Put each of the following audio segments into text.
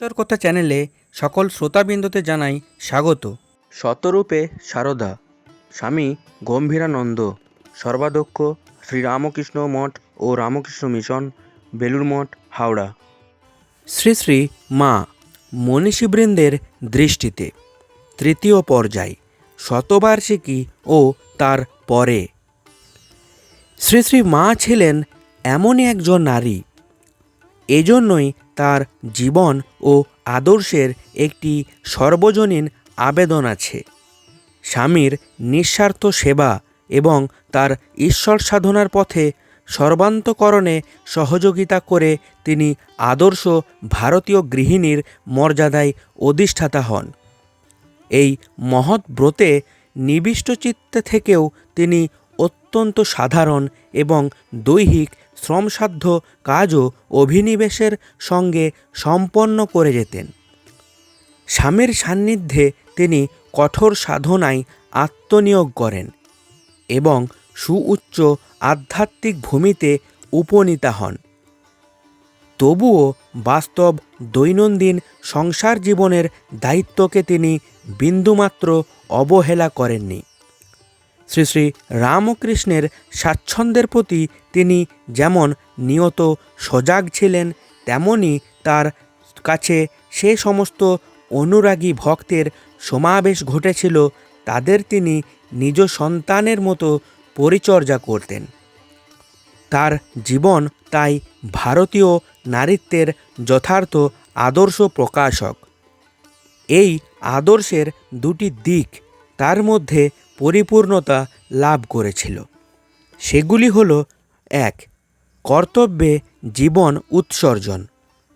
কথা চ্যানেলে সকল শ্রোতাবৃন্দতে জানাই স্বাগত। শতরূপে সারদা স্বামী গম্ভীরানন্দ সর্বাধ্যক্ষ শ্রীরামকৃষ্ণ মঠ ও রামকৃষ্ণ মিশন বেলুর মঠ হাওড়া। শ্রী শ্রী মা মনীষীবৃন্দের দৃষ্টিতে তৃতীয় পর্যায় শতবার্ষিকী ও তার পরে। শ্রী শ্রী মা ছিলেন এমনই একজন নারী এজন্যই তার জীবন ও আদর্শের একটি সর্বজনীন আবেদন আছে। স্বামীর নিঃস্বার্থ সেবা এবং তার ঈশ্বর সাধনার পথে সর্বান্তকরণে সহযোগিতা করে তিনি আদর্শ ভারতীয় গৃহিণীর মর্যাদায় অধিষ্ঠাতা হন। এই মহৎ ব্রতে নিবিষ্ট চিত্তে থেকেও তিনি অত্যন্ত সাধারণ এবং দৈহিক শ্রমসাধ্য কাজও অভিনিবেশের সঙ্গে সম্পন্ন করে যেতেন। স্বামীর সান্নিধ্যে তিনি কঠোর সাধনায় আত্মনিয়োগ করেন এবং সুউচ্চ আধ্যাত্মিক ভূমিতে উপনীতা হন। তবুও বাস্তব দৈনন্দিন সংসার জীবনের দায়িত্বকে তিনি বিন্দুমাত্র অবহেলা করেননি। শ্রী শ্রী রামকৃষ্ণের স্বাচ্ছন্দ্যের প্রতি তিনি যেমন নিয়ত সজাগ ছিলেন, তেমনি তার কাছে সে সমস্ত অনুরাগী ভক্তের সমাবেশ ঘটেছিল, তাদের তিনি নিজ সন্তানের মতো পরিচর্যা করতেন। তার জীবন তাই ভারতীয় নারীত্বের যথার্থ আদর্শ প্রকাশক। এই আদর্শের দুটি দিক, তার মধ্যে পরিপূর্ণতা লাভ করেছিল। সেগুলি হল, এক, কর্তব্যে জীবন উৎসর্জন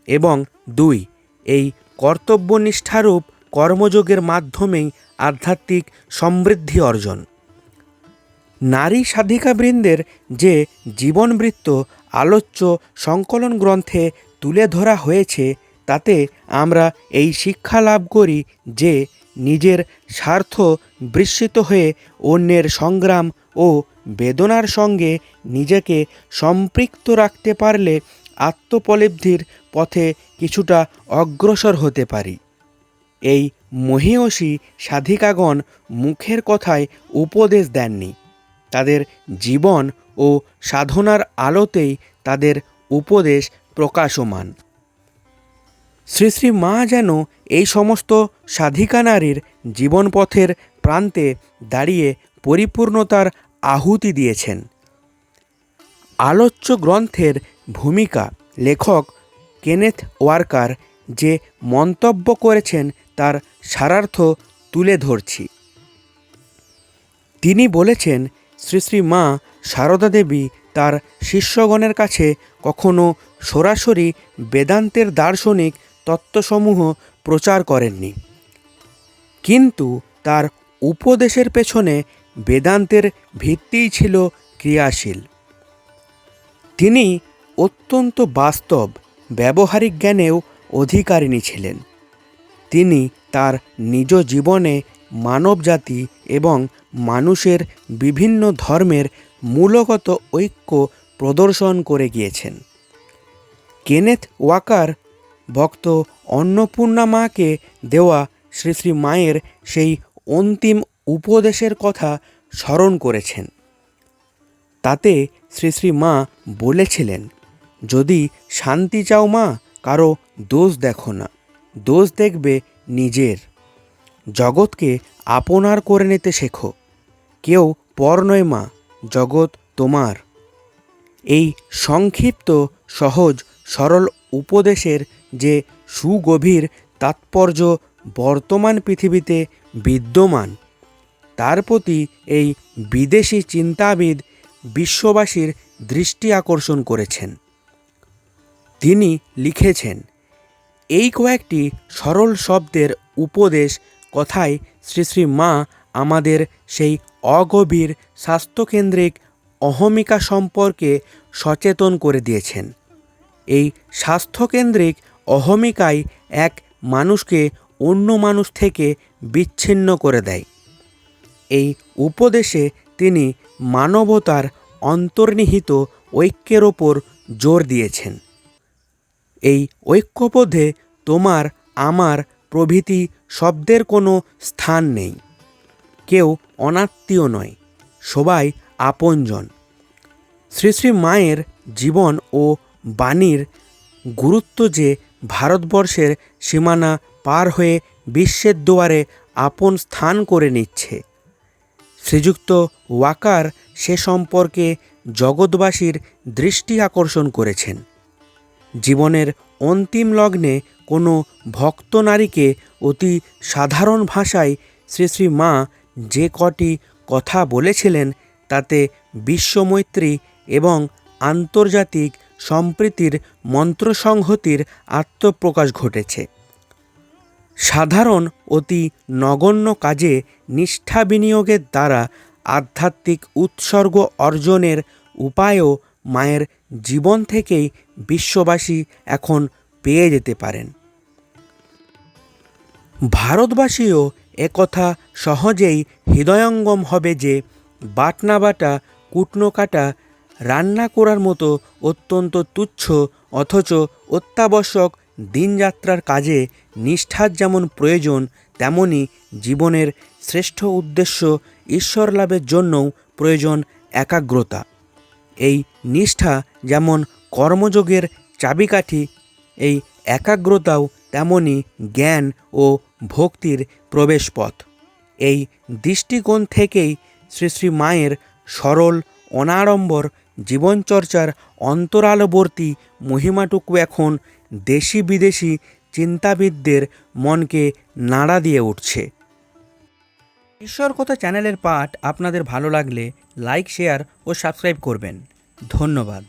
এবং দুই, এই কর্তব্যনিষ্ঠারূপ কর্মযোগের মাধ্যমেই আধ্যাত্মিক সমৃদ্ধি অর্জন। নারী সাধিকাবৃন্দের যে জীবনবৃত্ত আলোচ্য সংকলন গ্রন্থে তুলে ধরা হয়েছে, তাতে আমরা এই শিক্ষা লাভ করি যে নিজের স্বার্থ বিস্মৃত হয়ে অন্যের সংগ্রাম ও বেদনার সঙ্গে নিজেকে সম্পৃক্ত রাখতে পারলে আত্মোপলব্ধির পথে কিছুটা অগ্রসর হতে পারি। এই মহীয়সী সাধিকাগণ মুখের কথায় উপদেশ দেননি। তাদের জীবন ও সাধনার আলোতেই তাদের উপদেশ প্রকাশমান। শ্রী শ্রী মা যেন এই সমস্ত সাধিকা নারীর জীবনপথের প্রান্তে দাঁড়িয়ে পরিপূর্ণতার আহুতি দিয়েছেন। আলোচ্য গ্রন্থের ভূমিকা লেখক কেনেথ ওয়ার্কার যে মন্তব্য করেছেন তার সারার্থ তুলে ধরছি। তিনি বলেছেন, শ্রী শ্রী মা সারদা দেবী তার শিষ্যগণের কাছে কখনো সরাসরি বেদান্তের দার্শনিক তত্ত্বসমূহ প্রচার করেননি। কিন্তু তার উপদেশের পেছনে বেদান্তের ভিত্তিই ছিল ক্রিয়াশীল। তিনি অত্যন্ত বাস্তব, ব্যবহারিক জ্ঞানেও অধিকারিণী ছিলেন। তিনি তার নিজ জীবনে মানবজাতি এবং মানুষের বিভিন্ন ধর্মের মূলগত ঐক্য প্রদর্শন করে গিয়েছেন। কেনেথ ওয়াকার ভক্ত অন্নপূর্ণা মাকে দেওয়া শ্রী শ্রী মায়ের সেই অন্তিম উপদেশের কথা স্মরণ করেছেন। তাতে শ্রী শ্রী মা বলেছিলেন, যদি শান্তি চাও মা, কারও দোষ দেখো না। দোষ দেখবে নিজের। জগৎকে আপনার করে নিতে শেখো। কেউ পর নয় মা, জগৎ তোমার। এই সংক্ষিপ্ত, সহজ, সরল উপদেশের যে সুগভীর তাৎপর্য বর্তমান পৃথিবীতে বিদ্যমান, তার প্রতি এই বিদেশি চিন্তাবিদ বিশ্ববাসীর দৃষ্টি আকর্ষণ করেছেন। তিনি লিখেছেন, এই কয়েকটি সরল শব্দের উপদেশ কথায় শ্রী শ্রী মা আমাদের সেই অগভীর স্বাস্থ্যকেন্দ্রিক অহমিকা সম্পর্কে সচেতন করে দিয়েছেন। এই স্বাস্থ্যকেন্দ্রিক অহমিকাই এক মানুষকে অন্য মানুষ থেকে বিচ্ছিন্ন করে দেয়। এই উপদেশে তিনি মানবতার অন্তর্নিহিত ঐক্যের ওপর জোর দিয়েছেন। এই ঐক্যবোধে তোমার, আমার প্রভৃতি শব্দের কোনো স্থান নেই। কেউ অনাত্মীয় নয়, সবাই আপনজন। শ্রী শ্রী মায়ের জীবন ও বাণীর গুরুত্ব যে ভারতবর্ষের সীমানা পার হয়ে বিশ্বের দুয়ারে আপন স্থান করে নিচ্ছে। শ্রীযুক্ত ওয়াকার সে সম্পর্কে জগৎবাসীর দৃষ্টি আকর্ষণ করেছেন। জীবনের অন্তিম লগ্নে কোনো ভক্ত নারীকে অতি সাধারণ ভাষায় শ্রী শ্রী মা যে কটি কথা বলেছিলেন তাতে বিশ্বমৈত্রী এবং আন্তর্জাতিক সম্প্রীতির মন্ত্রসংহতির আত্মপ্রকাশ ঘটেছে। সাধারণ অতি নগণ্য কাজে নিষ্ঠা বিনিয়োগের দ্বারা আধ্যাত্মিক উৎসর্গ অর্জনের উপায়ও মায়ের জীবন থেকেই বিশ্ববাসী এখন পেয়ে যেতে পারেন। ভারতবাসীও একথা সহজেই হৃদয়ঙ্গম হবে যে বাটনা বাটা কুটনো কাটা রান্না করার মতো অত্যন্ত তুচ্ছ অথচ অত্যাবশ্যক দিনযাত্রার কাজে নিষ্ঠার যেমন প্রয়োজন, তেমনি জীবনের শ্রেষ্ঠ উদ্দেশ্য ঈশ্বর লাভের জন্যও প্রয়োজন একাগ্রতা। এই নিষ্ঠা যেমন কর্মযোগের চাবিকাঠি, এই একাগ্রতাও তেমনি জ্ঞান ও ভক্তির প্রবেশপথ। এই দৃষ্টিকোণ থেকেই শ্রী শ্রী মায়ের সরল, অনাড়ম্বর জীবনচর্চার অন্তরালবর্তী মহিমাটুকু এখন দেশি বিদেশি চিন্তাবিদদের মনকে নাড়া দিয়ে উঠছে। ঈশ্বর কথা চ্যানেলের পাঠ আপনাদের ভালো লাগলে লাইক, শেয়ার ও সাবস্ক্রাইব করবেন। ধন্যবাদ।